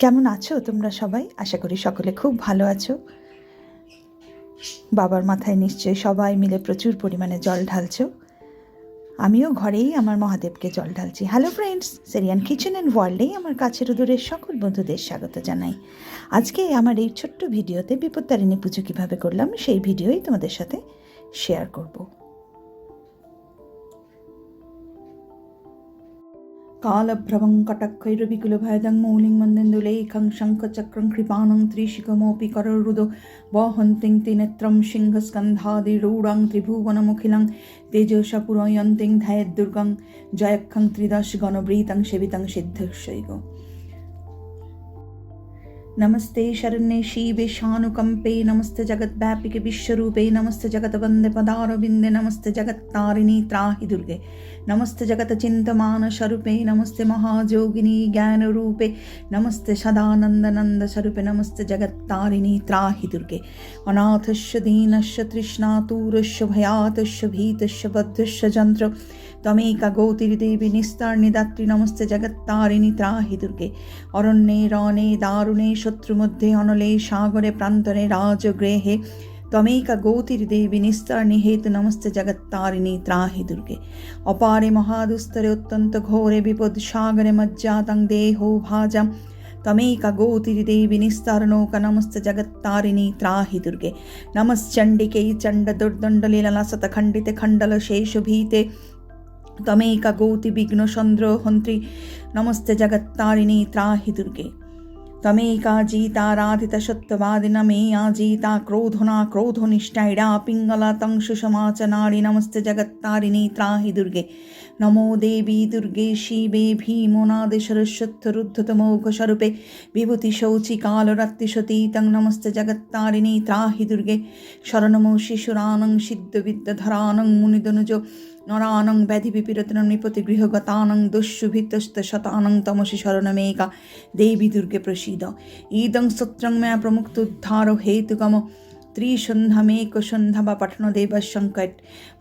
কেমন আছো তোমরা সবাই? আশা করি সকলে খুব ভালো আছো। বাবার মাথায় নিশ্চয়ই সবাই মিলে প্রচুর পরিমাণে জল ঢালছো। আমিও ঘরেই আমার মহাদেবকে জল ঢালছি। হ্যালো ফ্রেন্ডস সেরিয়ান কিচেন অ্যান্ড ওয়ার্ল্ডেই আমার কাছের দূরের সকল বন্ধুদের স্বাগত জানাই। আজকে আমার এই ছোট্ট ভিডিওতে বিপত্তারিণী পুজো কীভাবে করলাম সেই ভিডিওই তোমাদের সাথে শেয়ার করব। कालभ्रवं कटक्खैरविकुलभयदं मौलिं मन्दन्दुलेखं शङ्खचक्रं कृपाणं त्रिशिखमोऽपि कररुदो वहन्तिं त्रिनेत्रं सिंहस्कन्धादिरूढं त्रिभुवनमखिलं तेजसपुरयन्तिं ध्यायद्दुर्गं जयखं त्रिदशगणवृतं सेवितं ನಮಸ್ತೆ ಶರಣ್ಯೆ ಶಿವೆ ಶಾನುಕಂಪೆ ನಮಸ್ತೆ ಜಗದ್ವ್ಯಾಪಿಕೆ ವಿಶ್ವರೂಪೆ ನಮಸ್ತೆ ಜಗತ ವಂದೆ ಪದಾರಬಿಂದೆ ನಮಸ್ತೆ ಜಗತ್ತಾರಿಣಿ ತ್ರಾಹಿ ದುರ್ಗೆ ನಮಸ್ತೆ ಜಗತ ಚಿಂತಮಾನ ಸ್ವರೂಪೆ ನಮಸ್ತೆ ಮಹಾಜೋಗಿನಿ ಜ್ಞಾನರೂಪೆ ನಮಸ್ತೆ ಸದಾನಂದನಂದ ಸ್ವರೂಪೆ ನಮಸ್ತೆ ಜಗತ್ತಾರಿಣಿ ತ್ರಾಹಿ ದುರ್ಗೆ ಅನಾಥಶ್ಯ ದೀನಶ್ಯ ತೃಷ್ಣಾತೂರಶ್ಯ ಭಯಾತಶ್ಯ ಭೀತಶ್ಯ ಬದ್ಧಶ್ಯ ಚಂದ್ರ ত্বমেক গৌতির দেবী নিস্তার নিদাত্রী নমস্তে জগত্তারিণী ত্রাহি দুর্গে অরণ্যে রণে দারুণে শত্রু মধ্যে অনলে সাগরে প্রান্তরে রাজগৃহে ত্বমেকা গৌতির্দেবী নিস্তার নিহেতু নমস্তে জগত্তারিণী ত্রাহি দুর্গে অপারে মহাদুস্তরে অত্যন্ত ঘোরে বিপদ সাগরে মজ্জাতং দেহ ভাজাম ತ್ವಮೇಕ ಗೋತಿರಿದೇವಿ ನಿಸ್ತಾರಣೋಕ ನಮಸ್ತ ಜಗತ್ತಾರಿಣಿ ತ್ರಾಹಿ ದುರ್ಗೆ ನಮಶ್ಚಂಡಿಕೈ ಚಂಡ ದುರ್ದಂಡಲೀಲಸತ ಖಂಡಿತ ಖಂಡಲ ಶೇಷು ಭೀತೆ তমেকা গৌতি বিঘ্নচন্দ্র হন্ত্রী নমস্তে জগত্তারিণী ত্রাহি দুর্গে তমেকা জিতারাধিত সত্যবাদিন মে আজিতা ক্রোধনা ক্রোধনিষ্ঠাইডা পিঙ্গলা তং সুষমাচ নারী নমস্তে জগত্তারিণী ত্রাহি দুর্গে নমো দেবী দুর্গে শিবে ভীমনাদে সরস্বত্যরুদ্ধতমৌঘ স্বরূপে বিভূতি শৌচি কালরাত্রি সতীতং নমস্তে জগত্তারিণী ত্রাহি দুর্গে শরণমো শিশুরানং সিদ্ধবিদ্যধরানং মুনিদনুজ নরানং ব্যাধি ব্যাধিবিপীড়তনং নিপতি গৃহগতানং দস্যুভিতস্ত শতানং তমসি শরণমেকা দেবী দুর্গে প্রসীদ। ইদং সত্রং ময়া প্রমুক্তোদ্ধার হেতুগম ত্রিসন্ধ্যামেক সন্ধ্যা বা পঠন দেবসঙ্কট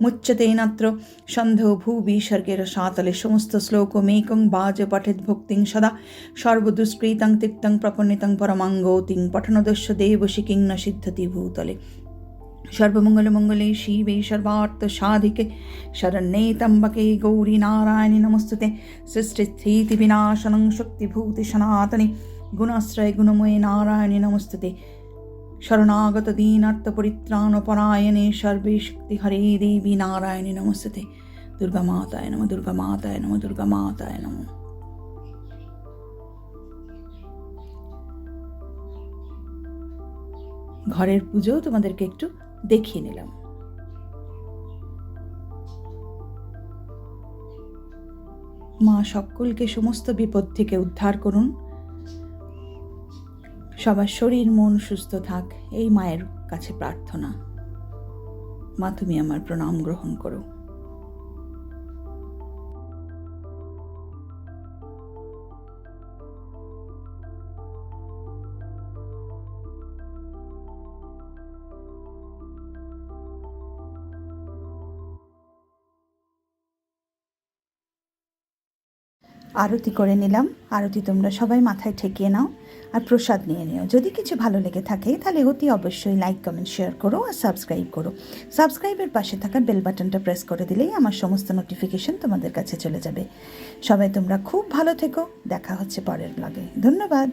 মুচ্যতেনাত্র সন্ধ ভূবি স্বর্গের সাতলে সমস্ত শ্লোক মেকং বাজ পঠেদ ভক্তিং সদা সর্বদুষ্কৃতং তিক্তং প্রপন্নিতং পরমাঙ্গৌতিং পঠনদস্য দেবশিকিং ন সিদ্ধতি ভূতলে। সর্বমঙ্গলমঙ্গলে শিবে সর্বার্থ সাধিকে শরণ্যে তম্বকে গৌরী নারায়ণে নমস্তুতে। সৃষ্টিস্থিতি বিনাশনং শক্তিভূতি সনাতনে। গুণাশ্রয় গুণময়ে নারায়ণে নমস্তুতে। শরণাগত দীনার্থ পরিত্রাণ পরায়ণে সর্বে শক্তি হরে দেবী নারায়ণী নমস্তুতে। দুর্গা মাতায় নম, দুর্গা মাতায় নম, দুর্গা মাতায় নম। ঘরের পুজো তোমাদেরকে একটু দেখিয়ে নিলাম। মা সকলকে সমস্ত বিপদ থেকে উদ্ধার করুন। সবার শরীর, মন সুস্থ থাক, এই মায়ের কাছে প্রার্থনা। মা, তুমি আমার প্রণাম গ্রহণ করো। আরতি করে নিলাম। আরতি তোমরা সবাই মাথায় ঠেকিয়ে নাও আর প্রসাদ নিয়ে নিও। যদি কিছু ভালো লেগে থাকে তাহলে অতি অবশ্যই লাইক কমেন্ট শেয়ার করো আর সাবস্ক্রাইব করো। সাবস্ক্রাইবের পাশে থাকা বেল বাটনটা প্রেস করে দিলেই আমার সমস্ত নোটিফিকেশন তোমাদের কাছে চলে যাবে। সবাই তোমরা খুব ভালো থেকো। দেখা হচ্ছে পরের ব্লগে ধন্যবাদ।